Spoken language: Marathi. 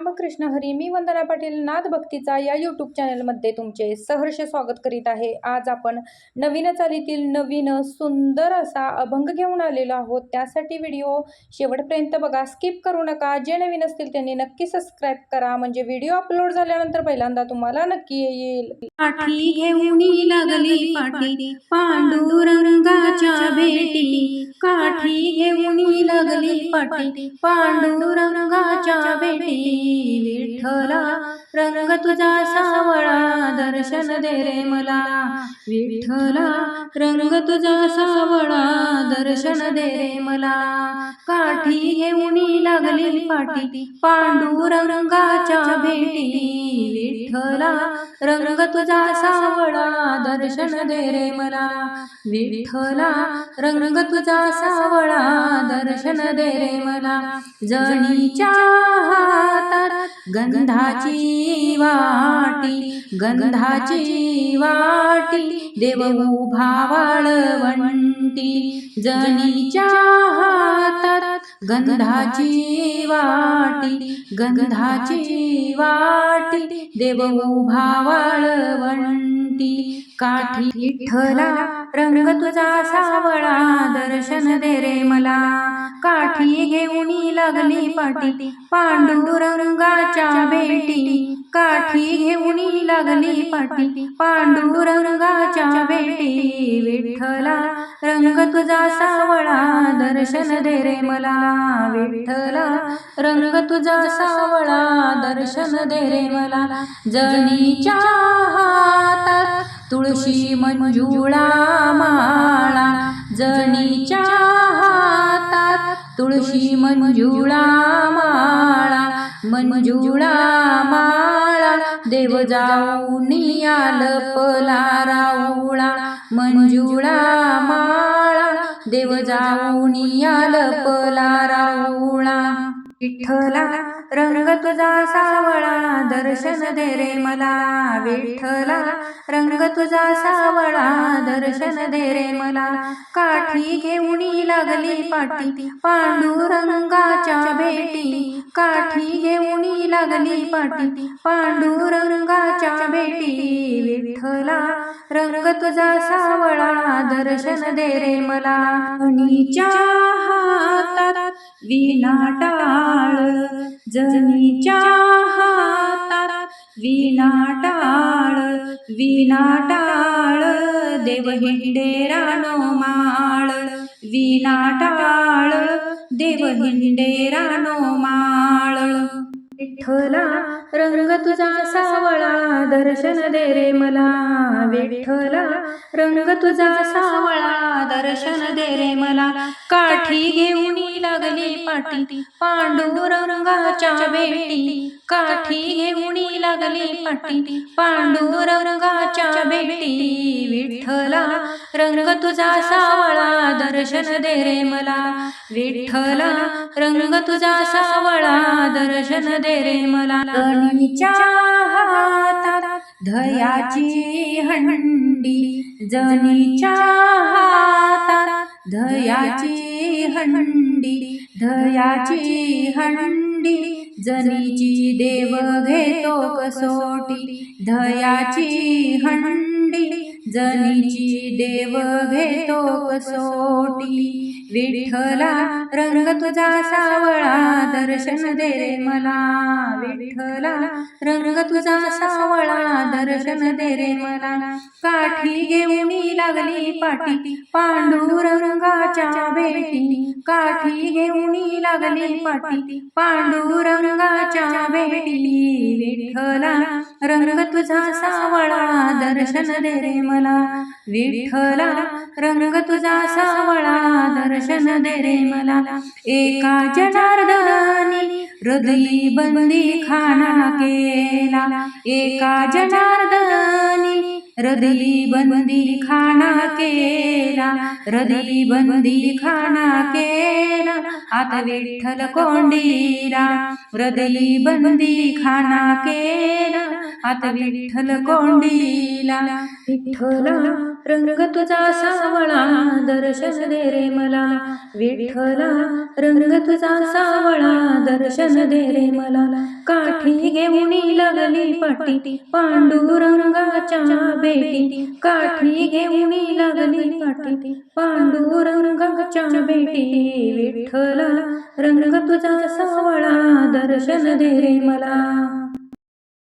रामकृष्ण हरी मी वंदना पाटील नाद भक्तीचा या यूट्यूब चॅनलमध्ये तुमचे सहर्ष स्वागत करीत आहे. आज आपण नवीन चालीतील नवीन सुंदर असा अभंग घेऊन आलेलो आहोत. त्यासाठी व्हिडिओ शेवटपर्यंत बघा. स्किप करू नका. जे नवीन असतील त्यांनी नक्की सबस्क्राईब करा. म्हणजे व्हिडिओ अपलोड झाल्यानंतर पहिल्यांदा तुम्हाला नक्की येईल. पाठी घेऊन लागली पाठी. पांडुरंगाच्या भेटी. काठी घेऊन लागली पाठी. पांडुरंगाच्या भेटी. रंग तुझा सावळा दर्शन दे रे मला. विठ्ठला रंग तुझा सावळा दर्शन दे रे मला. काठी घेऊन लागली पाठी पांडुरंगाच्या भेटी. विठ्ठला रंग तुझा सावळा दर्शन दे रे मला. विठ्ठला रंग तुझा सावळा दर्शन दे रे मला. जणीच्या गंधाची वाटी गंधाची वाटी देव उभा वाळवंटी जणीच्या हातात गंधाची वाटी गंधाची वाटी देव उभा वाळवंटी. काठी विठ्ठला रंग तुझा सावळा दर्शन दे रे मला. काठी घेऊन लागली पाटी पांडुरंगाच्या भेटी. काठी घेऊन लागली पाटी पांडुरंगाच्या भेटी. विठ्ठला रंग तुझा सावळा दर्शन दे रे मला. विठ्ठला रंग तुझा सावळा दर्शन दे रे मला. जणीच्या तुळशी मंजुळा माळा जणीच्या हातात तुळशी मंजुळा माळा मंजुळा माळा देव जाऊन आलपला राऊळा मंजुळा माळा देव जाऊन आलपला राऊळा विठ्ठला रंग तुझा सावळा दर्शन दे रे मला. विठ्ठला रंग तुझा सावळा दर्शन दे रे मला. काठी घेऊन लागली पाटी पांडुरंगाच्या भेटी. काठी घेऊन लागली पाटी पांडुरंगाच्या भेटी. विठ्ठला रंग तुझा सावळा दर्शन दे रे मला. हातात विना टाळ हातात विना टाळ विना टाळ देव हिंडे रानो माळ विना टाळ देव हिंडे रानो माळ. विठ्ठला रंग तुझा सावळा दर्शन दे रे मला. विठ्ठला रंग तुझा सावळा दर्शन दे रे मला. काठी घेऊन लागली पाटी. पांडुरंगाच्या भेटी. काठी घेऊन लागली पाटी. पांडुरंगाच्या भेटी. विठ्ठला रंग तुझा सावळा. दर्शन दे रे मला. विठ्ठला रंग तुझा सावळा. दर्शन दे रे मला. गणीच्या हातात धयाची हंडी. जनीच्या धयाची हंडी धयाची हंडी जनीची देव घेतो कसोटी. धयाची हंडी जनीची देव घेतो कसोटी. विठ्ठला रंग तुझा सावळा दर्शन दे रे मला विठ्ठला. रंग तुझा सावळा दर्शन दे रे मला. काठी घेऊन लागली पाटी पांडुरंगाच्या भेटी. काठी घेऊन लागली पाटी पांडुरंगाच्या भेटी. विठ्ठला रंग तुझा सावळा दर्शन दे रे मला. विठ्ठला रंग तुझा सावळा दर्शन दे रे मला. एका जनार्दनी हृदयी बंदी खाना केला. एका जनार्दनी हृदयी बंदी खाना केला. हृदयी बंदी खाना केला. आता विठ्ठल कोंडीला हृदयी बंदी खाना केला. आता विठ्ठल कोंडीला विठ्ठल रंग तुझा सावळा दर्शन दे रे मला. विठ्ठला रंग तुझा सावळा दर्शन दे रे मला. काठी घेऊन लागली पाटी पांडुरंगाच्या भेटी. काठी घेऊन लागली पाटी पांडुरंगाच्या भेटी. विठ्ठला रंग तुझा सावळा दर्शन दे रे मला.